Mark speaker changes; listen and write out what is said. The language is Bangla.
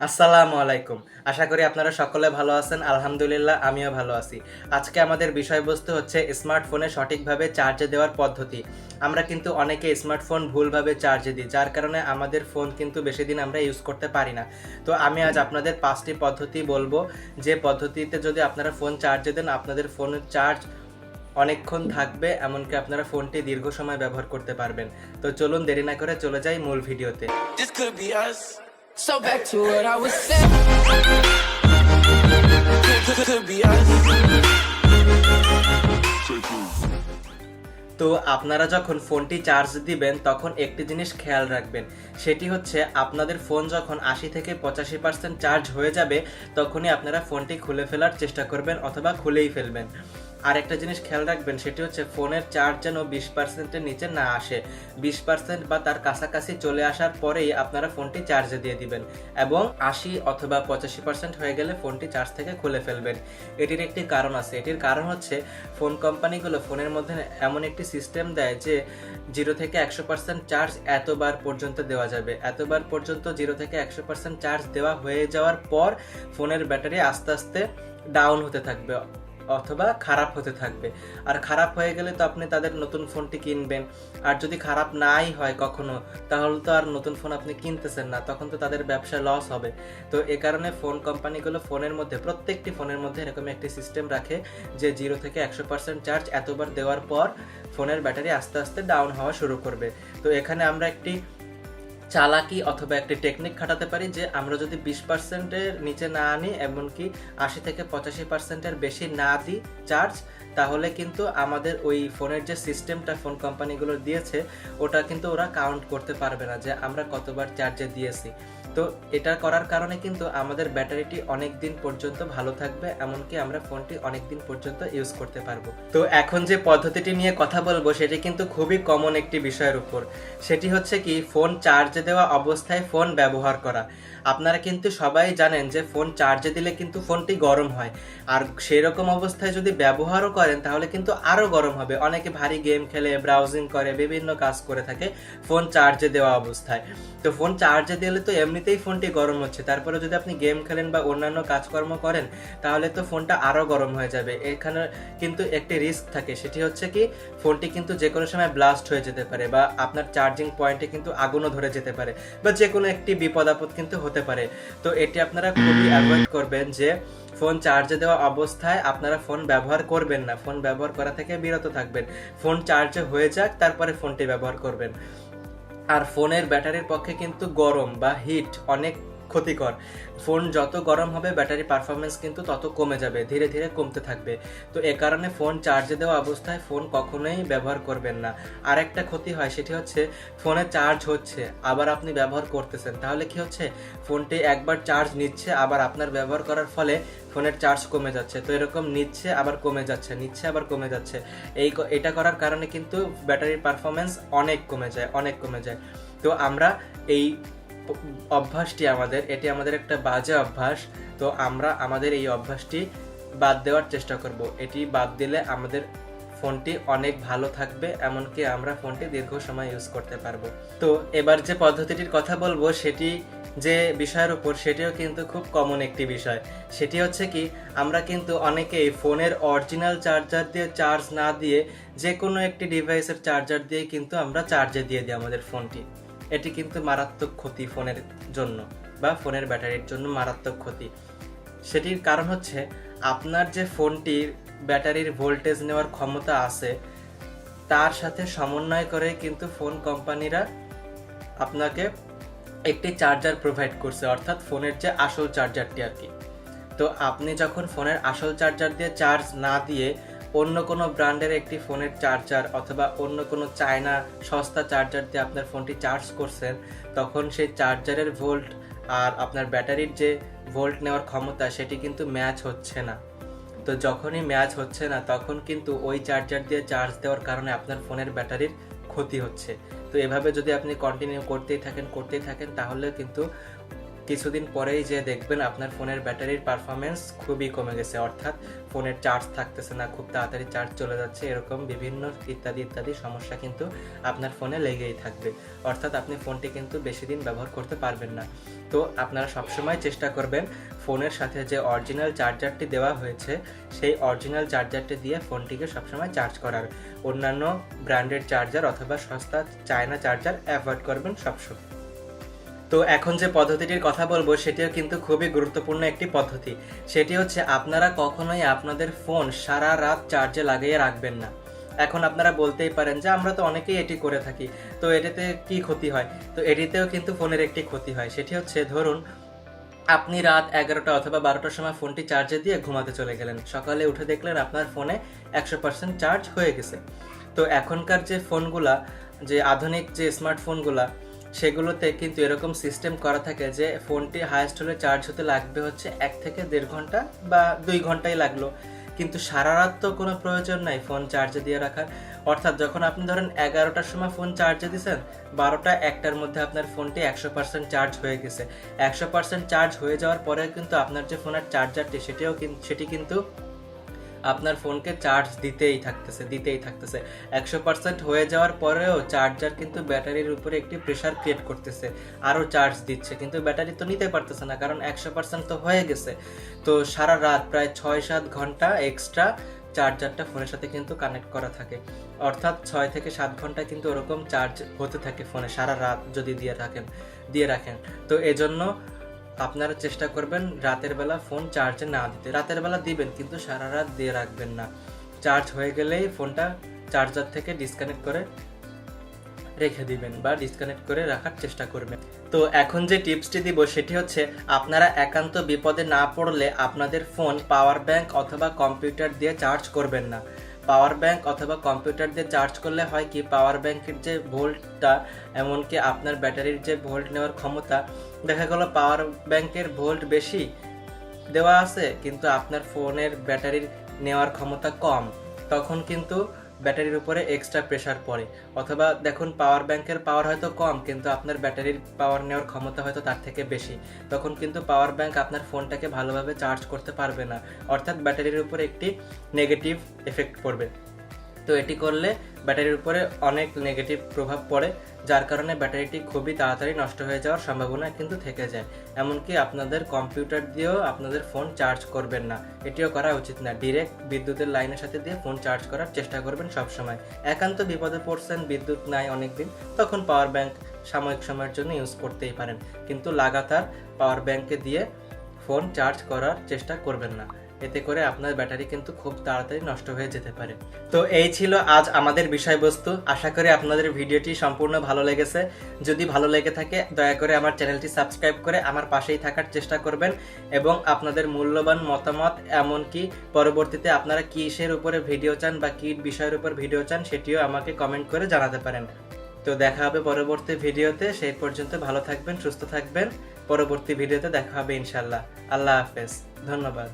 Speaker 1: আসসালামু আলাইকুম। আশা করি আপনারা সকলে ভালো আছেন। আলহামদুলিল্লাহ, আমিও ভালো আছি। আজকে আমাদের বিষয়বস্তু হচ্ছে স্মার্টফোনে সঠিকভাবে চার্জে দেওয়ার পদ্ধতি। আমরা কিন্তু অনেকে স্মার্টফোন ভুলভাবে চার্জে দিই, যার কারণে আমাদের ফোন কিন্তু বেশি দিন আমরা ইউজ করতে পারি না। তো আমি আজ আপনাদের পাঁচটি পদ্ধতি বলব। যে পদ্ধতিতে যদি আপনারা ফোন চার্জে দেন, আপনাদের ফোনের চার্জ অনেকক্ষণ থাকবে, এমনকি আপনারা ফোনটি দীর্ঘ সময় ব্যবহার করতে পারবেন। তো চলুন দেরি না করে চলে যাই মূল ভিডিওতে।
Speaker 2: So back to what I was saying.
Speaker 1: তো আপনারা যখন ফোনটি চার্জ দিবেন, তখন একটি জিনিস খেয়াল রাখবেন সেটি হচ্ছে আপনাদের ফোন যখন আশি থেকে পঁচাশি পার্সেন্ট চার্জ হয়ে যাবে, তখনই আপনারা ফোনটি খুলে ফেলার চেষ্টা করবেন অথবা খুলেই ফেলবেন আর একটা জিনিস খেয়াল রাখবেন, সেটি হচ্ছে ফোনের চার্জ যেন বিশ পার্সেন্টের নিচে না আসে। বিশ পার্সেন্ট বা তার কাছাকাছি চলে আসার পরেই আপনারা ফোনটি চার্জে দিয়ে দিবেন এবং আশি অথবা পঁচাশি পার্সেন্ট হয়ে গেলে ফোনটি চার্জ থেকে খুলে ফেলবেন। এটির একটি কারণ আছে। এটির কারণ হচ্ছে ফোন কোম্পানিগুলো ফোনের মধ্যে এমন একটি সিস্টেম দেয় যে জিরো থেকে একশো পার্সেন্ট চার্জ এতবার পর্যন্ত দেওয়া যাবে। এতবার পর্যন্ত জিরো থেকে একশো পার্সেন্ট চার্জ দেওয়া হয়ে যাওয়ার পর ফোনের ব্যাটারি আস্তে আস্তে ডাউন হতে থাকবে। অথবা খারাপ হতে থাকবে। আর খারাপ হয়ে গেলে তো আপনি তাদের নতুন ফোনটি কিনবেন। আর যদি খারাপ নাই হয় কখনো, তাহলে তো আর নতুন ফোন আপনি কিনতেছেন না, তখন তো তাদের ব্যবসা লস হবে। তো এ কারণে ফোন কোম্পানিগুলো ফোনের মধ্যে, প্রত্যেকটি ফোনের মধ্যে এরকম একটি সিস্টেম রাখে, যে জিরো থেকে একশো পার্সেন্ট চার্জ এতবার দেওয়ার পর ফোনের ব্যাটারি আস্তে আস্তে ডাউন হওয়া শুরু করবে। তো এখানে আমরা একটি চালাকি অথবা একটি টেকনিক খাটাতে পারি যে আমরা যদি বিশ পার্সেন্টের নিচে না আনি এমনকি আশি থেকে পঁচাশি পার্সেন্টের বেশি না দিই চার্জ তাহলে কিন্তু আমাদের ওই ফোনের যে সিস্টেমটা ফোন কোম্পানিগুলো দিয়েছে, ওটা কিন্তু ওরা কাউন্ট করতে পারবে না যে আমরা কতবার চার্জে দিয়েছি। তো এটা করার কারণে কিন্তু আমাদের ব্যাটারিটি অনেক দিন পর্যন্ত ভালো থাকবে, এমনকি আমরা ফোনটি অনেক দিন পর্যন্ত ইউজ করতে পারব। তো এখন যে পদ্ধতিটি নিয়ে কথা বলব, সেটি কিন্তু খুবই কমন একটি বিষয়ের উপর। সেটি হচ্ছে কি ফোন চার্জে দেওয়া অবস্থায় ফোন ব্যবহার করা। আপনারা কিন্তু সবাই জানেন যে ফোন চার্জে দিলে কিন্তু ফোনটি গরম হয়। আর সেই রকম অবস্থায় যদি ব্যবহারও করেন, তাহলে কিন্তু আরও গরম হবে। অনেকে ভারী গেম খেলে ব্রাউজিং করে, বিভিন্ন কাজ করে থাকে ফোন চার্জে দেওয়া অবস্থায়। তো ফোন চার্জে দিলে তো এমনিতেই ফোনটি গরম হচ্ছে। তারপরে যদি আপনি গেম খেলেন বা অন্যান্য কাজকর্ম করেন, তাহলে তো ফোনটা আরও গরম হয়ে যাবে। এখানে কিন্তু একটি রিস্ক থাকে, সেটি হচ্ছে কি, ফোনটি কিন্তু যে কোনো সময় ব্লাস্ট হয়ে যেতে পারে বা আপনার চার্জিং পয়েন্টে কিন্তু আগুনও ধরে যেতে পারে বা যে কোনো একটি বিপদ আপদ কিন্তু হতে পারে। তো এটি আপনারা খুবই অ্যাভয়েড করবেন যে, ফোন চার্জে দেওয়া অবস্থায় আপনারা ফোন ব্যবহার করবেন না। ফোন ব্যবহার করা থেকে বিরত থাকবেন। ফোন চার্জে হয়ে যাক, তারপরে ফোনটি ব্যবহার করবেন। আর ফোনের ব্যাটারির পক্ষে কিন্তু গরম বা হিট অনেক ক্ষতিকর। ফোন যত গরম হবে, ব্যাটারি পারফরমেন্স কিন্তু তত কমে যাবে, ধীরে ধীরে কমতে থাকবে। তো এ কারণে ফোন চার্জে দেওয়া অবস্থায় ফোন কখনোই ব্যবহার করবেন না। আর একটা ক্ষতি হয়, সেটি হচ্ছে ফোনে চার্জ হচ্ছে, আবার আপনি ব্যবহার করতেছেন। তাহলে কি হচ্ছে? ফোনটি একবার চার্জ নিচ্ছে, আবার আপনার ব্যবহার করার ফলে ফোনের চার্জ কমে যাচ্ছে। তো এরকম নিচ্ছে, আবার কমে যাচ্ছে, নিচ্ছে, আবার কমে যাচ্ছে। এই এটা করার কারণে কিন্তু ব্যাটারির পারফরমেন্স অনেক কমে যায়, অনেক কমে যায়। তো আমরা এই অভ্যাসটি আমাদের, এটি আমাদের একটা বাজে অভ্যাস, তো আমরা আমাদের এই অভ্যাসটি বাদ দেওয়ার চেষ্টা করব। এটি বাদ দিলে আমাদের ফোনটি অনেক ভালো থাকবে, এমনকি আমরা ফোনটি দীর্ঘ সময় ইউজ করতে পারব। তো এবার যে পদ্ধতিটির কথা বলব, সেটি যে বিষয়ের উপর, সেটিও কিন্তু খুব কমন একটি বিষয়। সেটি হচ্ছে কি, আমরা কিন্তু অনেকেই ফোনের অরিজিনাল চার্জার দিয়ে চার্জ না দিয়ে যে কোনো একটি ডিভাইসের চার্জার দিয়ে কিন্তু আমরা চার্জে দিয়ে দিই আমাদের ফোনটি। এটি কিন্তু মারাত্মক ক্ষতি ফোনের জন্য বা ফোনের ব্যাটারির জন্য মারাত্মক ক্ষতি। সেটির কারণ হচ্ছে আপনার যে ফোনটির ব্যাটারির ভোল্টেজ নেওয়ার ক্ষমতা আছে, তার সাথে সমন্বয় করে কিন্তু ফোন কোম্পানিরা আপনাকে একটি চার্জার প্রোভাইড করছে, অর্থাৎ ফোনের যে আসল চার্জারটি আর কি। তো আপনি যখন ফোনের আসল চার্জার দিয়ে চার্জ না দিয়ে অন্য কোনো ব্র্যান্ডের একটি ফোনের চার্জার অথবা অন্য কোনো চায়না সস্তা চার্জার দিয়ে আপনার ফোনটি চার্জ করছেন, তখন সেই চার্জারের ভোল্ট আর আপনার ব্যাটারির যে ভোল্ট নেওয়ার ক্ষমতা সেটি কিন্তু ম্যাচ হচ্ছে না। তো যখনই ম্যাচ হচ্ছে না, তখন কিন্তু ওই চার্জার দিয়ে চার্জ দেওয়ার কারণে আপনার ফোনের ব্যাটারির ক্ষতি হচ্ছে। তো এভাবে যদি আপনি কন্টিনিউ করতেই থাকেন করতেই থাকেন, তাহলে কিন্তু কিছুদিন পরেই যে দেখবেন আপনার ফোনের ব্যাটারির পারফরমেন্স খুবই কমে গেছে, অর্থাৎ ফোনের চার্জ থাকতেছে না, খুব তাড়াতাড়ি চার্জ চলে যাচ্ছে, এরকম বিভিন্ন ইত্যাদি ইত্যাদি সমস্যা কিন্তু আপনার ফোনে লেগেই থাকবে। অর্থাৎ আপনি ফোনটি কিন্তু বেশি দিন ব্যবহার করতে পারবেন না। তো আপনারা সবসময় চেষ্টা করবেন ফোনের সাথে যে অরিজিনাল চার্জারটি দেওয়া হয়েছে, সেই অরিজিনাল চার্জারটি দিয়ে ফোনটিকে সবসময় চার্জ করার। অন্যান্য ব্র্যান্ডেড চার্জার অথবা সস্তা চায়না চার্জার অ্যাভয়েড করবেন সবসময়। তো এখন যে পদ্ধতিটির কথা বলব, সেটিও কিন্তু খুবই গুরুত্বপূর্ণ একটি পদ্ধতি। সেটি হচ্ছে আপনারা কখনোই আপনাদের ফোন সারা রাত চার্জে লাগিয়ে রাখবেন না। এখন আপনারা বলতেই পারেন যে, আমরা তো অনেকেই এটি করে থাকি। তো এটিতে কি ক্ষতি হয়? তো এটিতেও কিন্তু ফোনের একটি ক্ষতি হয়। সেটি হচ্ছে, ধরুন, আপনি রাত এগারোটা অথবা বারোটার সময় ফোনটি চার্জে দিয়ে ঘুমাতে চলে গেলেন। সকালে উঠে দেখলেন আপনার ফোনে একশো পার্সেন্ট চার্জ হয়ে গেছে। তো এখনকার যে ফোনগুলা, যে আধুনিক যে স্মার্টফোনগুলা সেগুলোতে কিন্তু এরকম সিস্টেম করা থাকে যে ফোনটি হাইয়েস্ট হলে চার্জ হতে লাগবে হচ্ছে এক থেকে দেড় ঘণ্টা বা দুই ঘন্টাই লাগল। কিন্তু সারা রাত তো কোনো প্রয়োজন নাই ফোন চার্জে দিয়ে রাখার। অর্থাৎ যখন আপনি ধরেন এগারোটার সময় ফোন চার্জে দিছেন, বারোটা একটার মধ্যে আপনার ফোনটি একশো পার্সেন্ট চার্জ হয়ে গেছে। একশো পার্সেন্ট চার্জ হয়ে যাওয়ার পরে কিন্তু আপনার যে ফোনের চার্জারটি সেটিও সেটি কিন্তু আপনার ফোনকে চার্জ দিতেই থাকতেছে দিতেই থাকতেছে। একশো পার্সেন্ট হয়ে যাওয়ার পরেও চার্জার কিন্তু ব্যাটারির উপরে একটি প্রেশার ক্রিয়েট করতেছে, আরও চার্জ দিচ্ছে। কিন্তু ব্যাটারি তো নিতে পারতেছে না, কারণ একশো পার্সেন্ট তো হয়ে গেছে। তো সারা রাত প্রায় ছয় সাত ঘণ্টা এক্সট্রা চার্জারটা ফোনের সাথে কিন্তু কানেক্ট করা থাকে। অর্থাৎ ছয় থেকে সাত ঘণ্টা কিন্তু ওরকম চার্জ হতে থাকে ফোনে, সারা রাত যদি দিয়ে রাখেন দিয়ে রাখেন। তো এজন্য আপনারা চেষ্টা করবেন রাতের বেলা ফোন চার্জে না দিতে। রাতের বেলা দিবেন, কিন্তু সারা রাত দিয়ে রাখবেন না। চার্জ হয়ে গেলেই ফোনটা চার্জার থেকে ডিসকানেক্ট করে রেখে দিবেন বা ডিসকানেক্ট করে রাখার চেষ্টা করবেন। তো এখন যে টিপসটি দিব সেটি হচ্ছে, আপনারা একান্ত বিপদে না পড়লে আপনাদের ফোন পাওয়ার ব্যাংক অথবা কম্পিউটার দিয়ে চার্জ করবেন না। পাওয়ার ব্যাংক অথবা কম্পিউটার দিয়ে চার্জ করলে হয় কি? পাওয়ার ব্যাংকের যে ভোল্টটা, এমনকি আপনার ব্যাটারির যে ভোল্ট নেওয়ার ক্ষমতা, দেখা গেল পাওয়ার ব্যাংকের ভোল্ট বেশি দেওয়া আছে, কিন্তু আপনার ফোনের ব্যাটারির নেওয়ার ক্ষমতা কম। তখন কিন্তু ব্যাটারির উপরে এক্সট্রা প্রেশার পড়ে। অথবা দেখুন পাওয়ার ব্যাংকের পাওয়ার হয়তো কম, কিন্তু আপনার ব্যাটারির পাওয়ার নেওয়ার ক্ষমতা হয়তো তার থেকে বেশি। তখন কিন্তু পাওয়ার ব্যাংক আপনার ফোনটাকে ভালোভাবে চার্জ করতে পারবে না। অর্থাৎ ব্যাটারির উপরে একটি নেগেটিভ এফেক্ট পড়বে। তো এটি করলে ব্যাটারির উপরে অনেক নেগেটিভ প্রভাব পড়ে, যার কারণে ব্যাটারিটি খুবই তাড়াতাড়ি নষ্ট হয়ে যাওয়ার সম্ভাবনা কিন্তু থেকে যায়। এমনকি আপনাদের কম্পিউটার দিয়েও আপনাদের ফোন চার্জ করবেন না। এটিও করা উচিত না। ডিরেক্ট বিদ্যুতের লাইনের সাথে দিয়ে ফোন চার্জ করার চেষ্টা করবেন সব সময় একান্ত বিপদে পড়ছেন বিদ্যুৎ নাই অনেকদিন, তখন পাওয়ার ব্যাংক সাময়িক সময়ের জন্য ইউজ করতেই পারেন। কিন্তু লাগাতার পাওয়ার ব্যাংকে দিয়ে ফোন চার্জ করার চেষ্টা করবেন না। এতে করে আপনার ব্যাটারি কিন্তু খুব তাড়াতাড়ি নষ্ট হয়ে যেতে পারে। তো এই ছিল আজ আমাদের বিষয়বস্তু। আশা করি আপনাদের ভিডিওটি সম্পূর্ণ ভালো লেগেছে। যদি ভালো লেগে থাকে, দয়া করে আমার চ্যানেলটি সাবস্ক্রাইব করে আমার পাশেই থাকার চেষ্টা করবেন এবং আপনাদের মূল্যবান মতামত, এমনকি পরবর্তীতে আপনারা কিসের উপরে ভিডিও চান বা কি বিষয়ের উপর ভিডিও চান, সেটিও আমাকে কমেন্ট করে জানাতে পারেন। তো দেখা হবে পরবর্তী ভিডিওতে। সেই পর্যন্ত ভালো থাকবেন, সুস্থ থাকবেন। পরবর্তী ভিডিওতে দেখা হবে ইনশাল্লাহ আল্লাহ হাফেজ। ধন্যবাদ।